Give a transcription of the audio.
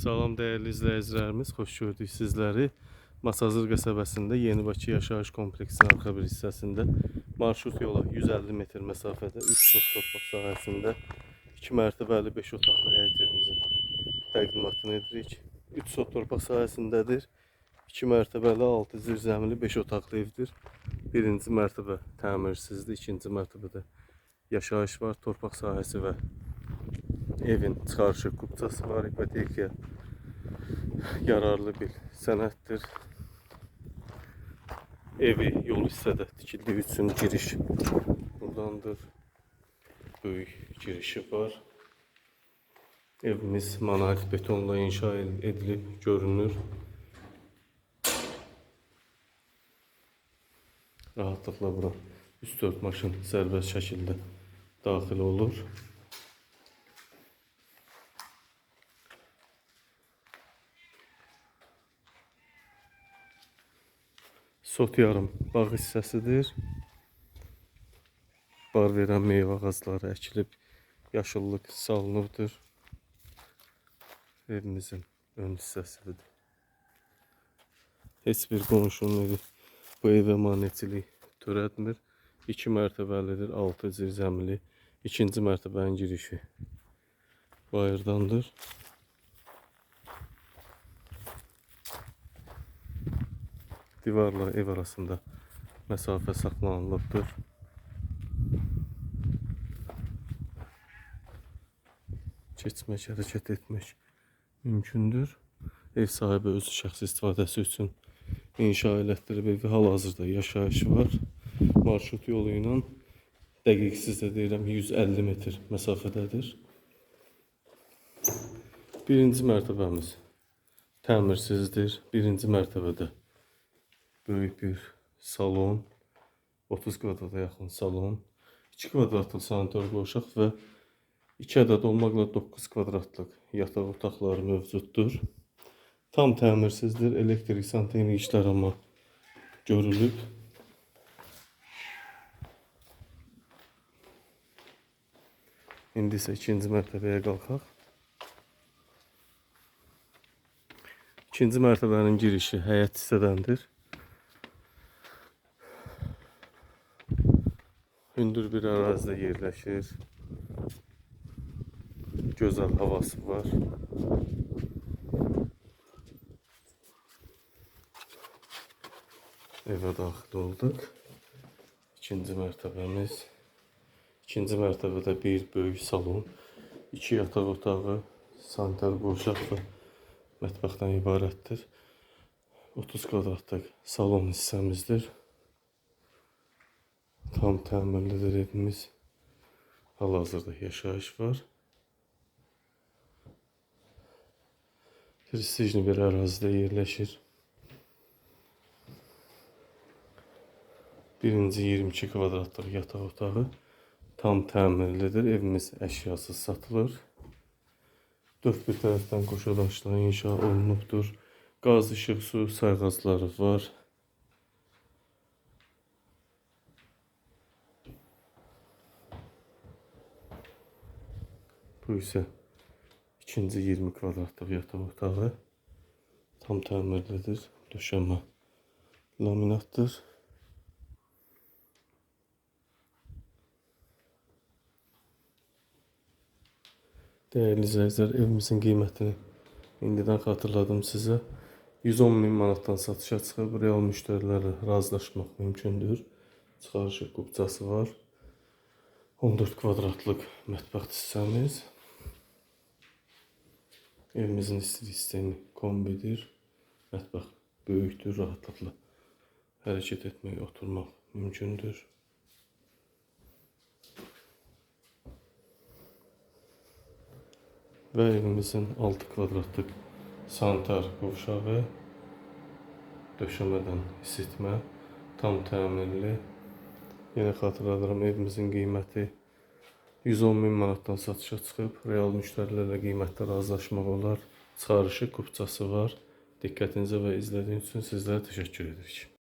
Salam dəyərli izləyicilərimiz, xoş gördük sizləri. Masazır qəsəbəsində Yeni Bakı yaşayış kompleksinin arxa bir hissəsində marşrut yola 150 metr məsafədə 3 çox torpaq sahəsində 2 mərtəbəli 5 otaqlı həyət evimizin təqdimatını edirik. 3 çox torpaq sahəsindədir. 2 mərtəbəli 6 zirzəmili 5 otaqlı evdir. Birinci mərtəbə təmirsizdir, ikinci mərtəbədə yaşayış var, torpaq sahəsi və evin çıxarışı kupçası var. İpotekaya yararlı bir sənəddir. Evi yol hissədə tikildiyi üçün giriş buradandır. Böyük girişi var. Evimiz monolit betonla inşa edilib görünür. Rahatlıkla bura 3-4 maşın sərbəst şəkildə daxil olur. Sot yarım bağ hissəsidir. Bar verən meyvə ağacları əkilib, yaşıllıq salınıbdır. Evimizin ön hissəsidir. Heç bir qonşunun bu evə maneçilik törətmir. 2 mərtəbəlidir, 6 zirzəmili. İkinci mərtəbənin girişi bayırdandır. Divarla ev arasında mesafe saklanılıbdır. Keçmək, hərəkət etmək mümkündür. Ev sahibi özü şəxsi istifadəsi üçün inşa elətdirib evi hal-hazırda yaşayışı var. Marşrut yolu ilə dəqiqsiz də deyirəm 150 metr məsafədədir. Birinci mərtəbəmiz təmirsizdir. Birinci mərtəbədə böyük bir salon, 30 kvadrata yaxın salon, 2 kvadratlıq sanitar qovşaq və 2 ədəd olmaqla 9 kvadratlıq yataq otaqları mövcuddur. Tam təmirsizdir. Elektrik santexnik işlər amma görülüb. İndi isə ikinci mərtəbəyə qalxaq. İkinci mərtəbənin girişi həyət hissədəndir. Hündür bir ərazidə yerləşir. Gözəl havası var. Evə daxil olduq. İkinci mərtəbəmiz. İkinci mərtəbədə bir böyük salon, iki yataq otağı, sanitar qovşaq və mətbəxdən ibarətdir. 30 kvadratlıq salon hissəmizdir. Tam təmirlidir evimiz. Hal-hazırda yaşayış var. Prestijli bir ərazidə yerləşir. Birinci 22 kvadratlıq yataq otağı tam təmirlidir. Evimiz əşyasız satılır. Dörd bir tərəfdən qoşadaşla inşa olunubdur. Qaz, işıq, su sayğacları var. Bu isə ikinci 20 kvadratlıq yataq otağı. Tam təmirlidir. Döşəmə laminatdır. Değerli izləyicilər, evimizin qiymətini indidən xatırladım sizə. 110 min manatdan satışa çıxıb, real müştərilərlə razılaşmaq mümkündür. Çıxarışı kupçası var. 14 kvadratlıq mətbəx hissəmiz. Evimizin istilik sistemi kombidir. Mətbəx böyükdür, rahatlıqla hərəkət etmək, oturmaq mümkündür. Və evimizin 6 kvadratlıq sanitar qovşağı, döşəmədən isitmə, tam təmirli. Yenə xatırladıram, evimizin qiyməti 110 min manatdan satışa çıxıb. Real müştərilərlə qiymətdə razılaşmaq olar. Çıxarışı kupçası var. Diqqətinizə və izlədiyiniz üçün sizlərə təşəkkür edirik.